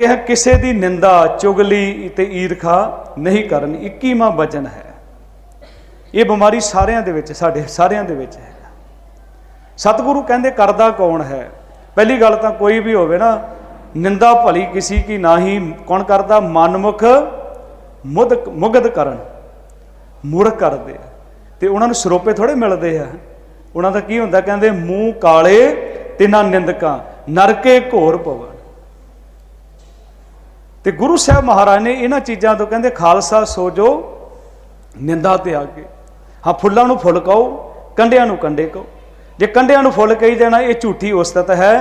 ਇਹ ਕਿਸੇ ਦੀ ਨਿੰਦਾ, ਚੁਗਲੀ ਤੇ ਈਰਖਾ ਨਹੀਂ ਕਰਨੀ 21ਵਾਂ ਵਚਨ ਹੈ। ਇਹ ਬਿਮਾਰੀ ਸਾਰਿਆਂ ਦੇ ਵਿੱਚ, ਸਾਡੇ ਸਾਰਿਆਂ ਦੇ ਵਿੱਚ ਹੈ। ਸਤਿਗੁਰੂ ਕਹਿੰਦੇ, ਕਰਦਾ ਕੌਣ ਹੈ? ਪਹਿਲੀ ਗੱਲ ਤਾਂ ਕੋਈ ਵੀ ਹੋਵੇ ਨਾ, ਨਿੰਦਾ ਭਲੀ ਕਿਸੇ ਕੀ ਨਾਹੀ, ਕੌਣ ਕਰਦਾ? ਮਨਮੁਖ ਮੁਦ ਮੁਗਧ ਕਰਨ, ਮੂਰਖ ਕਰਦੇ ਆ। ਤੇ ਉਹਨਾਂ ਨੂੰ ਸਰੋਪੇ ਥੋੜੇ ਮਿਲਦੇ ਆ। ਉਹਨਾਂ ਦਾ ਕੀ ਹੁੰਦਾ? ਕਹਿੰਦੇ, ਮੂੰਹ ਕਾਲੇ ਤੇ ਨਾ ਨਿੰਦਕਾਂ, ਨਰਕੇ ਘੋਰ ਪਵਨ ਤੇ ਗੁਰੂ ਸਾਹਿਬ ਮਹਾਰਾਜ ਨੇ ਇਹਨਾਂ ਚੀਜ਼ਾਂ ਤੋਂ ਕਹਿੰਦੇ, ਖਾਲਸਾ, ਸੋਜੋ, ਨਿੰਦਾ ਤੇ ਆ ਕੇ। ਹਾਂ, ਫੁੱਲਾਂ ਨੂੰ ਫੁੱਲ ਕਹੋ, ਕੰਡਿਆਂ ਨੂੰ ਕੰਡੇ ਕਹੋ। ਜੇ ਕੰਡਿਆਂ ਨੂੰ ਫੁੱਲ ਕਹੀ ਜਾਣਾ, ਇਹ ਝੂਠੀ ਉਸਤਤ ਹੈ।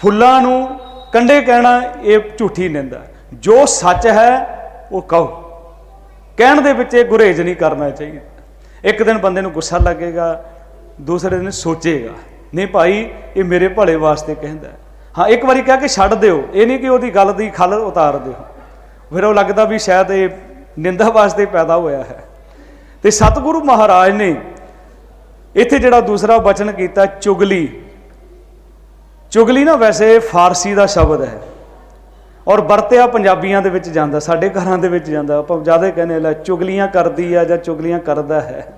ਫੁੱਲਾਂ ਨੂੰ ਕੰਡੇ ਕਹਿਣਾ, ਇਹ ਝੂਠੀ ਨਿੰਦਾ ਜੋ ਸੱਚ ਹੈ, ਉਹ ਕਹੋ। ਕਹਿਣ ਦੇ ਵਿੱਚ ਇਹ ਗੁਰੇਜ਼ ਨਹੀਂ ਕਰਨਾ ਚਾਹੀਦਾ। ਇੱਕ ਦਿਨ ਬੰਦੇ ਨੂੰ ਗੁੱਸਾ ਲੱਗੇਗਾ, ਦੂਸਰੇ ਦਿਨ ਸੋਚੇਗਾ, ਨਹੀਂ ਭਾਈ, ਇਹ ਮੇਰੇ ਭਲੇ ਵਾਸਤੇ ਕਹਿੰਦਾ ਹਾਂ, ਇੱਕ ਵਾਰੀ ਕਹਿ ਕੇ ਛੱਡ ਦਿਓ। ਇਹ ਨਹੀਂ ਕਿ ਉਹਦੀ ਗੱਲ ਦੀ ਖਲ ਉਤਾਰ ਦਿਓ। ਫਿਰ ਉਹ ਲੱਗਦਾ ਵੀ ਸ਼ਾਇਦ ਇਹ ਨਿੰਦਾ ਵਾਸਤੇ ਪੈਦਾ ਹੋਇਆ ਹੈ। ਤੇ ਸਤਿਗੁਰੂ ਮਹਾਰਾਜ ਨੇ ਇੱਥੇ ਜਿਹੜਾ ਦੂਸਰਾ ਬਚਨ ਕੀਤਾ, ਚੁਗਲੀ। ਚੁਗਲੀ ਨਾ ਵੈਸੇ ਫਾਰਸੀ ਦਾ ਸ਼ਬਦ ਹੈ। ਔਰ ਵਰਤਿਆ ਪੰਜਾਬੀਆਂ ਦੇ ਵਿੱਚ ਜਾਂਦਾ, ਸਾਡੇ ਘਰਾਂ ਦੇ ਵਿੱਚ ਜਾਂਦਾ। ਆਪਾਂ ਜ਼ਿਆਦਾ ਕਹਿੰਦੇ ਲੈ ਚੁਗਲੀਆਂ ਕਰਦੀ ਆ ਜਾਂ ਚੁਗਲੀਆਂ ਕਰਦਾ ਹੈ।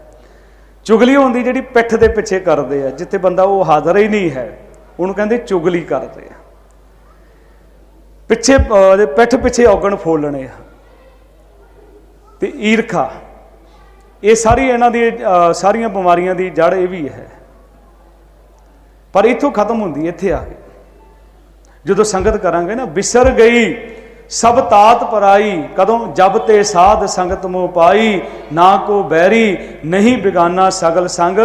ਚੁਗਲੀ ਹੁੰਦੀ ਜਿਹੜੀ ਪਿੱਠ ਦੇ ਪਿੱਛੇ ਕਰਦੇ ਆ, ਜਿੱਥੇ ਬੰਦਾ ਉਹ ਹਾਜ਼ਰ ਹੀ ਨਹੀਂ ਹੈ। ਉਹਨੂੰ ਕਹਿੰਦੇ ਚੁਗਲੀ ਕਰਦੇ ਆ। ਪਿੱਛੇ ਅਹ, ਪਿੱਠ ਪਿੱਛੇ ਔਗਣ ਫੋਲਣੇ ਆ। ਤੇ ਈਰਖਾ ਇਹ ਸਾਰੀ ਇਹਨਾਂ ਦੀ ਸਾਰੀਆਂ ਬਿਮਾਰੀਆਂ ਦੀ ਜੜ ਇਹ ਵੀ ਹੈ। ਪਰ ਇੱਥੋਂ ਖਤਮ ਹੁੰਦੀ ਇੱਥੇ ਆ ਕੇ ਜਦੋਂ ਸੰਗਤ ਕਰਾਂਗੇ ਨਾ ਵਿਸਰ ਗਈ ਸਭ ਤਾਤ ਪਰਾਈ ਕਦੋਂ ਜਬ ਤੇ ਸਾਧ ਸੰਗਤ ਮੋ ਪਾਈ ਨਾ ਕੋ ਬੈਰੀ ਨਹੀਂ ਬਿਗਾਨਾ ਸਗਲ ਸੰਗ।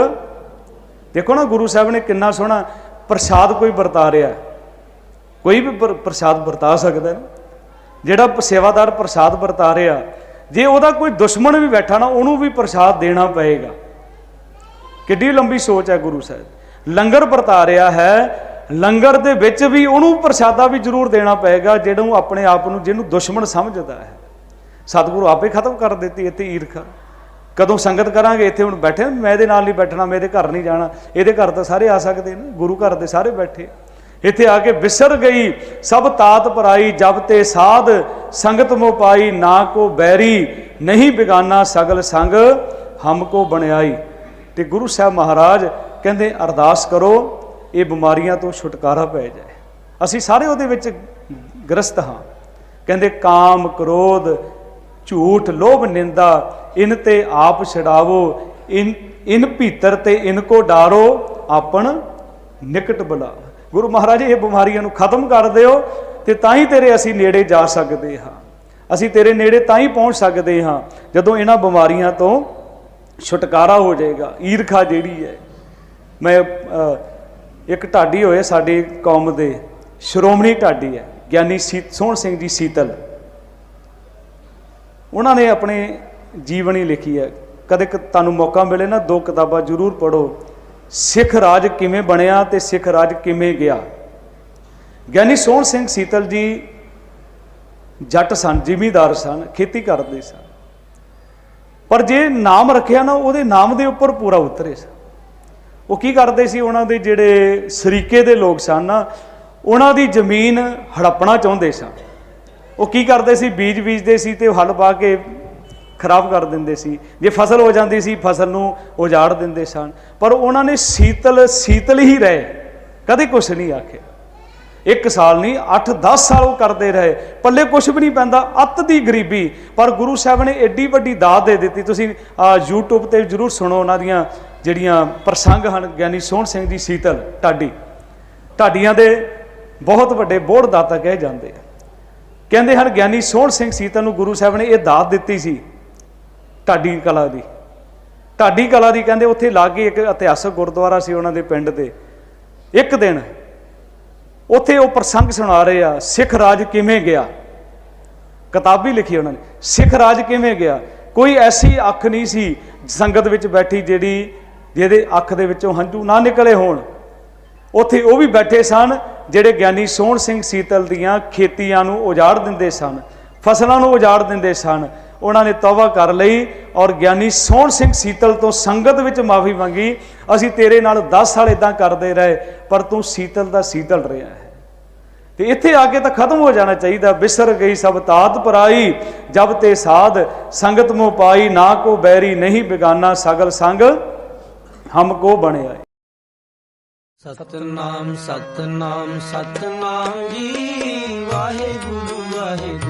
ਦੇਖੋ ਨਾ ਗੁਰੂ ਸਾਹਿਬ ਨੇ ਕਿੰਨਾ ਸੋਹਣਾ ਪ੍ਰਸਾਦ ਕੋਈ ਵਰਤਾ ਰਿਹਾ ਕੋਈ ਵੀ ਪ੍ਰਸਾਦ ਵਰਤਾ ਸਕਦਾ ਹੈ। ਜਿਹੜਾ ਸੇਵਾਦਾਰ ਪ੍ਰਸਾਦ ਵਰਤਾ ਰਿਹਾ, ਜੇ ਉਹਦਾ ਕੋਈ ਦੁਸ਼ਮਣ ਵੀ ਬੈਠਾ ਨਾ, ਉਹਨੂੰ ਵੀ ਪ੍ਰਸਾਦ ਦੇਣਾ ਪਏਗਾ। ਕਿੱਡੀ ਲੰਬੀ ਸੋਚ ਹੈ ਗੁਰੂ ਸਾਹਿਬ। ਲੰਗਰ ਵਰਤਾ ਰਿਹਾ ਹੈ। ਲੰਗਰ ਦੇ ਵਿੱਚ ਵੀ ਉਹਨੂੰ ਪ੍ਰਸਾਦਾ ਵੀ ਜ਼ਰੂਰ ਦੇਣਾ ਪਏਗਾ ਜਿਹਨੂੰ ਆਪਣੇ ਆਪ ਨੂੰ, ਜਿਹਨੂੰ ਦੁਸ਼ਮਣ ਸਮਝਦਾ ਹੈ। ਸਤਿਗੁਰੂ ਆਪੇ ਖਤਮ ਕਰ ਦਿੱਤੀ ਇੱਥੇ ਈਰਖਾ। ਕਦੋਂ ਸੰਗਤ ਕਰਾਂਗੇ? ਇੱਥੇ ਹੁਣ ਬੈਠੇ ਮੈਂ ਇਹਦੇ ਨਾਲ ਨਹੀਂ ਬੈਠਣਾ, ਮੈਂ ਇਹਦੇ ਘਰ ਨਹੀਂ ਜਾਣਾ। ਇਹਦੇ ਘਰ ਤਾਂ ਸਾਰੇ ਆ ਸਕਦੇ ਨੇ, ਗੁਰੂ ਘਰ ਦੇ ਸਾਰੇ ਬੈਠੇ। ਇੱਥੇ ਆ ਕੇ ਵਿਸਰ ਗਈ, ਸਭ ਤਾਤ ਪਰਾਈ ਜਬ ਤੇ ਸਾਧ, ਸੰਗਤ ਮੋ ਪਾਈ, ਨਾ ਕੋ ਬੈਰੀ, ਨਹੀਂ ਬਿਗਾਨਾ ਸਗਲ ਸੰਗ, ਹਮ ਕੋ ਬਣਾਈ ਤੇ ਗੁਰੂ ਸਾਹਿਬ ਮਹਾਰਾਜ ਕਹਿੰਦੇ, ਅਰਦਾਸ ਕਰੋ, ਇਹ ਬਿਮਾਰੀਆਂ ਤੋਂ ਛੁਟਕਾਰਾ ਪੈ ਜਾਏ। ਅਸੀਂ ਸਾਰੇ ਉਹਦੇ ਵਿੱਚ ਗ੍ਰਸਤ ਹਾਂ। ਕਹਿੰਦੇ, ਕਾਮ, ਕ੍ਰੋਧ, ਝੂਠ, ਲੋਭ, ਨਿੰਦਾ ਇਨ ਤੇ ਆਪ ਛਡਾਵੋ, ਇਨ ਇਨ ਭੀਤਰ ਤੇ ਇਨ ਕੋ ਡਾਰੋ, ਆਪਣ ਨਿਕਟ ਬੁਲਾਓ ਗੁਰੂ ਮਹਾਰਾਜ, ਇਹ ਬਿਮਾਰੀਆਂ ਨੂੰ ਖਤਮ ਕਰ ਦਿਓ ਤੇ ਤਾਂ ਹੀ ਤੇਰੇ ਅਸੀਂ ਨੇੜੇ ਜਾ ਸਕਦੇ ਹਾਂ। ਅਸੀਂ ਤੇਰੇ ਨੇੜੇ ਤਾਂ ਹੀ ਪਹੁੰਚ ਸਕਦੇ ਹਾਂ ਜਦੋਂ ਇਹਨਾਂ ਬਿਮਾਰੀਆਂ ਤੋਂ ਛੁਟਕਾਰਾ ਹੋ ਜਾਏਗਾ, ਈਰਖਾ ਜਿਹੜੀ ਹੈ। ਮੈਂ ਇੱਕ ਢਾਡੀ ਹੋਏ ਸਾਡੇ ਕੌਮ ਦੇ ਸ਼੍ਰੋਮਣੀ ਢਾਡੀ ਹੈ, ਗਿਆਨੀ ਸੀ, ਸੋਹਣ ਸਿੰਘ ਜੀ ਸੀਤਲ। ਉਹਨਾਂ ਨੇ ਆਪਣੇ ਜੀਵਨੀ ਲਿਖੀ ਹੈ। ਕਦੇ ਕ- ਤੁਹਾਨੂੰ ਮੌਕਾ ਮਿਲੇ ਨਾ, ਦੋ ਕਿਤਾਬਾਂ ਜ਼ਰੂਰ ਪੜ੍ਹੋ। ਸਿੱਖ ਰਾਜ ਕਿਵੇਂ ਬਣਿਆ ਤੇ ਸਿੱਖ ਰਾਜ ਕਿਵੇਂ ਗਿਆ। ਗਿਆਨੀ ਸੋਹਣ ਸਿੰਘ ਸੀਤਲ ਜੀ ਜੱਟ ਸਨ, ਜ਼ਿਮੀਂਦਾਰ ਸਨ, ਖੇਤੀ ਕਰਦੇ ਸਨ। ਪਰ ਜੇ ਨਾਮ ਰੱਖਿਆ ਨਾ, ਉਹਦੇ ਨਾਮ ਦੇ ਉੱਪਰ ਪੂਰਾ ਉਤਰੇ ਸਨ। ਉਹ ਕੀ ਕਰਦੇ ਸੀ, ਉਹਨਾਂ ਦੇ ਜਿਹੜੇ ਸਰੀਕੇ ਦੇ ਲੋਕ ਸਨ ਨਾ, ਉਹਨਾਂ ਦੀ ਜ਼ਮੀਨ ਹੜੱਪਣਾ ਚਾਹੁੰਦੇ ਸਨ। ਉਹ ਕੀ ਕਰਦੇ ਸੀ, ਬੀਜ ਬੀਜਦੇ ਸੀ ਤੇ ਉਹ ਹਲ ਪਾ ਕੇ ਖਰਾਬ ਕਰ ਦਿੰਦੇ ਸੀ। ਜੇ ਫਸਲ ਹੋ ਜਾਂਦੀ ਸੀ ਫਸਲ ਨੂੰ ਉਜਾੜ ਦਿੰਦੇ ਸਨ। ਪਰ ਉਹਨਾਂ ਨੇ ਸੀਤਲ ਸੀਤਲ ਹੀ ਰਹੇ। ਕਦੇ ਕੁਛ ਨਹੀਂ ਆਖਿਆ। ਇੱਕ ਸਾਲ ਨਹੀਂ 8-10 ਸਾਲ ਉਹ ਕਰਦੇ ਰਹੇ। ਪੱਲੇ ਕੁਛ ਵੀ ਨਹੀਂ ਪੈਂਦਾ ਅੱਤ ਦੀ ਗਰੀਬੀ। ਪਰ ਗੁਰੂ ਸਾਹਿਬ ਨੇ ਐਡੀ ਵੱਡੀ ਦਾਤ ਦੇ ਦਿੱਤੀ। ਤੁਸੀਂ ਆਹ, YouTube ਤੇ ਜਰੂਰ ਸੁਣੋ ਉਹਨਾਂ ਦੀਆਂ ਜਿਹੜੀਆਂ ਪ੍ਰਸੰਗ ਹਨ ਗਿਆਨੀ ਸੋਹਣ ਸਿੰਘ ਜੀ ਸੀਤਲ ਢਾਡੀ। ਢਾਡੀਆਂ ਦੇ ਬਹੁਤ ਵੱਡੇ ਬੋੜ ਦਾਤਾ ਕਹੇ ਜਾਂਦੇ ਆ। ਕਹਿੰਦੇ ਹਨ ਗਿਆਨੀ ਸੋਹਣ ਸਿੰਘ ਸੀਤਲ ਨੂੰ ਗੁਰੂ ਸਾਹਿਬ ਨੇ ਇਹ ਦਾਤ ਦਿੱਤੀ ਸੀ ਢਾਡੀ ਕਲਾ ਦੀ। ਢਾਡੀ ਕਲਾ ਦੀ ਕਹਿੰਦੇ ਉੱਥੇ ਲਾਗੇ ਇੱਕ ਇਤਿਹਾਸਕ ਗੁਰਦੁਆਰਾ ਸੀ ਉਹਨਾਂ ਦੇ ਪਿੰਡ ਦੇ। ਇੱਕ ਦਿਨ ਉੱਥੇ ਉਹ ਪ੍ਰਸੰਗ ਸੁਣਾ ਰਹੇ ਆ, ਸਿੱਖ ਰਾਜ ਕਿਵੇਂ ਗਿਆ? ਕਿਤਾਬ ਵੀ ਲਿਖੀ ਉਹਨਾਂ ਨੇ, ਸਿੱਖ ਰਾਜ ਕਿਵੇਂ ਗਿਆ? ਕੋਈ ਐਸੀ ਅੱਖ ਨਹੀਂ ਸੀ ਸੰਗਤ ਵਿੱਚ ਬੈਠੀ ਜਿਹੜੀ ਜਿਹਦੇ ਅੱਖ ਦੇ ਵਿੱਚੋਂ ਹੰਝੂ ਨਾ ਨਿਕਲੇ ਹੋਣ। ਉੱਥੇ ਉਹ ਵੀ ਬੈਠੇ ਸਨ, ਜਿਹੜੇ ਗਿਆਨੀ ਸੋਹਣ ਸਿੰਘ ਸੀਤਲ ਦੀਆਂ ਖੇਤੀਆਂ ਨੂੰ ਉਜਾੜ ਦਿੰਦੇ ਸਨ, ਫਸਲਾਂ ਨੂੰ ਉਜਾੜ ਦਿੰਦੇ ਸਨ ਉਹਨਾਂ ਨੇ ਤੌਬਾ ਕਰ ਲਈ ਔਰ ਗਿਆਨੀ ਸੋਹਣ ਸਿੰਘ ਸੀਤਲ ਤੋਂ ਸੰਗਤ ਵਿੱਚ ਮਾਫੀ ਮੰਗੀ, ਅਸੀਂ ਤੇਰੇ ਨਾਲ 10 ਸਾਲ ਇਦਾਂ ਕਰਦੇ ਰਹੇ, ਪਰ ਤੂੰ ਸੀਤਲ ਦਾ ਸੀਤਲ ਰਿਹਾ ਹੈ। ਤੇ ਇੱਥੇ ਆ ਕੇ ਤਾਂ ਖਤਮ ਹੋ ਜਾਣਾ ਚਾਹੀਦਾ, ਬਿਸਰ ਗਈ ਸਭ ਤਾਤ ਪਰਾਈ, ਜਬ ਤੇ ਸਾਧ, ਸੰਗਤ ਮੋ ਪਾਈ, ਨਾ ਕੋ ਬੈਰੀ ਨਹੀਂ ਬਿਗਾਨਾ ਸਗਲ ਸੰਗ, ਹਮ ਕੋ ਬਣਿਆ ਸਤਨਾਮ ਸਤਨਾਮ ਸਤਨਾਮ ਜੀ, ਵਾਹਿਗੁਰੂ ਵਾਹਿਗੁਰੂ।